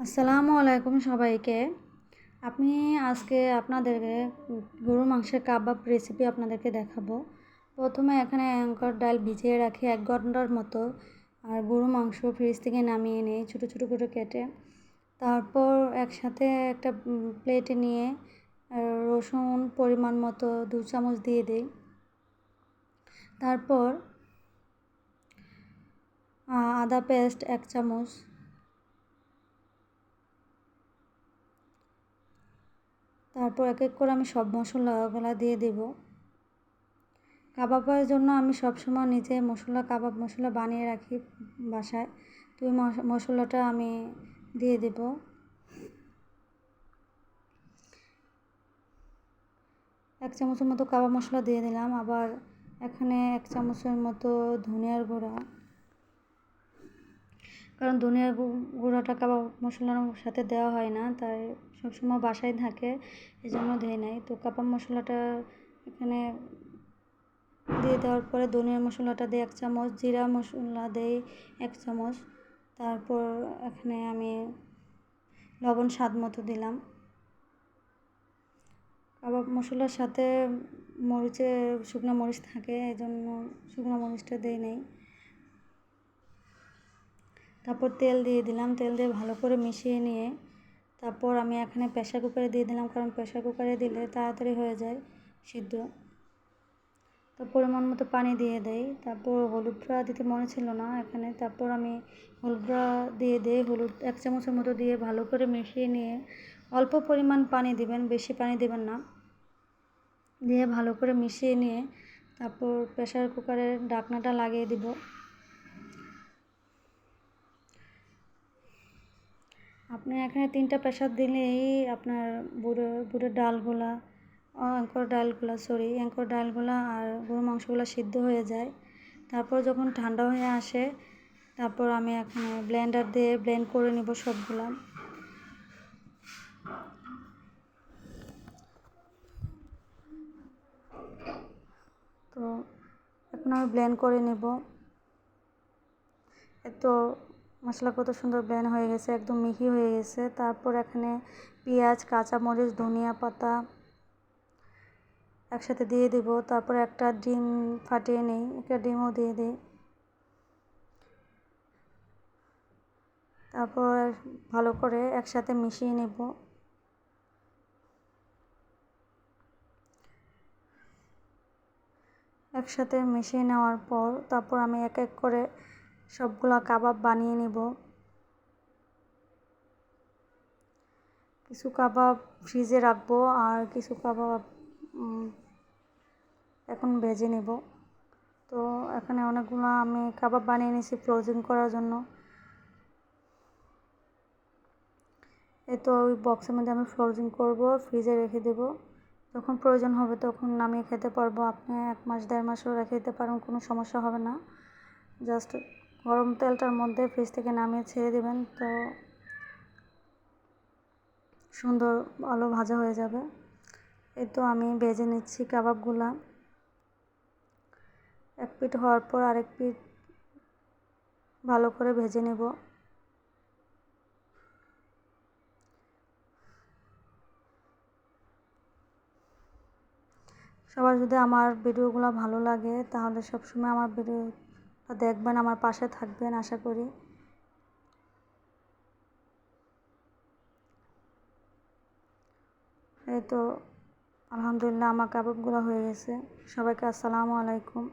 আসসালামু আলাইকুম সবাইকে। আমি আজকে আপনাদেরকে গরুর মাংসের কাবাব রেসিপি আপনাদেরকে দেখাবো। প্রথমে এখানে অ্যাঙ্কর ডাল ভিজিয়ে রাখি এক ঘণ্টার মতো, আর গরু মাংস ফ্রিজ থেকে নামিয়ে নিই ছোটো ছোটো করে কেটে। তারপর একসাথে একটা প্লেটে নিয়ে রসুন পরিমাণ মতো দু চামচ দিয়ে দিই। তারপর আদা পেস্ট এক চামচ তারপর এক এক করে আমি সব মশলাগুলো দিয়ে দেব। কাবাবের জন্য আমি সবসময় নিজে মশলা, কাবাব মশলা বানিয়ে রাখি বাসায়। তো ওই মশলাটা আমি দিয়ে দেব। এক চামচের মতো কাবাব মশলা দিয়ে দিলাম। আবার এখানে এক চামচের মতো ধনিয়ার গুঁড়া। কারণ ধনিয়ার গুঁড়োটা কাবাব মশলার সাথে দেওয়া হয় না, তাই সবসময় বাসায় থাকে এই জন্য দেয় নাই। তো কাবাব মশলাটা এখানে দিয়ে দেওয়ার পরে ধনিয়া মশলাটা দিই এক চামচ, জিরা মশলা দেই এক চামচ, তারপর এখানে আমি লবণ স্বাদ মতো দিলাম। কাবাব মশলার সাথে মরিচে শুকনো মরিচ থাকে এই জন্য শুকনো মরিচটা দিই নেই। তারপর তেল দিয়ে দিলাম, তেল দিয়ে ভালো করে মিশিয়ে নিয়ে তারপর আমি এখানে প্রেশার কুকারে দিয়ে দিলাম, কারণ প্রেশার কুকারে দিলে তাড়াতাড়ি হয়ে যায় সিদ্ধ। তো পরিমাণ মতো পানি দিয়ে দেই, তারপর হলুদটা দিতে মনে ছিল না এখানে, তারপর আমি হলুদটা দিয়ে দিই, হলুদ এক চামচের মতো দিয়ে ভালো করে মিশিয়ে নিয়ে অল্প পরিমাণ পানি দিবেন, বেশি পানি দেবেন না। দিয়ে ভালো করে মিশিয়ে নিয়ে তারপর প্রেশার কুকারের ঢাকনাটা লাগিয়ে দিব। আপনি এখানে তিনটা প্রেশার দিলেই আপনার বুড়ো বুড়োর ডালগুলা অ্যাঙ্কর ডালগুলা সরি অ্যাঙ্কর ডালগুলা আর গরু মাংসগুলো সিদ্ধ হয়ে যায়। তারপর যখন ঠান্ডা হয়ে আসে, তারপর আমি এখানে ব্লেন্ডার দিয়ে ব্লেন্ড করে নিব সবগুলা। তো এখন আমি ব্লেন্ড করে নেব। এত মশলা কত সুন্দর ব্লেন্ড হয়ে গেছে, একদম মিহি হয়ে গেছে। তারপর এখানে পেঁয়াজ, কাঁচামরিচ, ধনিয়া পাতা একসাথে দিয়ে দেব। তারপর একটা ডিম ফাটিয়ে নিই, একটা ডিমও দিয়ে দিই। তারপর ভালো করে একসাথে মিশিয়ে নেব। একসাথে মিশিয়ে নেওয়ার পর তারপর আমি এক এক করে সবগুলো কাবাব বানিয়ে নেব। কিছু কাবাব ফ্রিজে রাখব আর কিছু কাবাব এখন ভেজে নেব। তো এখানে অনেকগুলো আমি কাবাব বানিয়ে নিয়েছি ফ্রোজেন করার জন্য। এই তো ওই বক্সের মধ্যে আমি ফ্রোজেন করব ফ্রিজে রেখে দেব। যখন প্রয়োজন হবে তখন নামিয়ে খেতে পারব। আপনি এক মাস, দেড় মাসও রেখে দিতে পারেন, কোনো সমস্যা হবে না। জাস্ট গরম তেলটার মধ্যে ফ্রিজ থেকে নামিয়ে ছেড়ে দেবেন, তো সুন্দর আলো ভাজা হয়ে যাবে। এই তো আমি ভেজে নিচ্ছি কাবাবগুলা। এক পিঠ হওয়ার পর আরেক পিঠ ভালো করে ভেজে নেব। সবার যদি আমার ভিডিওগুলো ভালো লাগে, তাহলে সবসময় আমার ভিডিও দেখবেন আমার পাশে থাকবেন, আশা করি। এই তো, আলহামদুলিল্লাহ আমার কাবাবগুলো হয়ে গেছে। সবাইকে আসসালামু আলাইকুম।